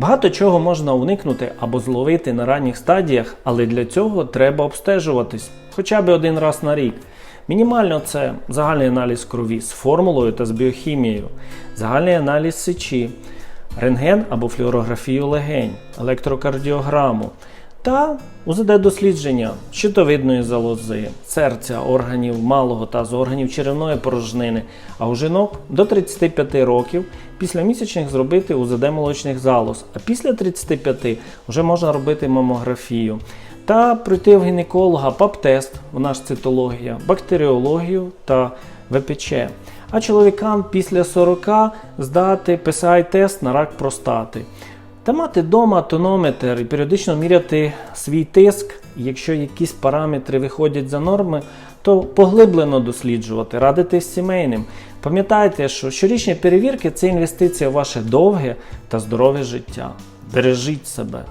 Багато чого можна уникнути або зловити на ранніх стадіях, але для цього треба обстежуватись хоча б один раз на рік. Мінімально це загальний аналіз крові з формулою та з біохімією, загальний аналіз сечі, рентген або флюорографію легень, електрокардіограму та УЗД-дослідження щитовидної залози, серця, органів малого тазу, органів черевної порожнини, а у жінок до 35 років після місячних зробити УЗД молочних залоз, а після 35 вже можна робити мамографію. Та пройти в гінеколога ПАП-тест, вона ж цитологія, бактеріологію та ВПЧ. А чоловікам після 40 здати PSI-тест на рак простати. Та мати вдома тонометр і періодично міряти свій тиск. Якщо якісь параметри виходять за норми, то поглиблено досліджувати, радитись сімейним. Пам'ятайте, що щорічні перевірки це інвестиція в ваше довге та здорове життя. Бережіть себе.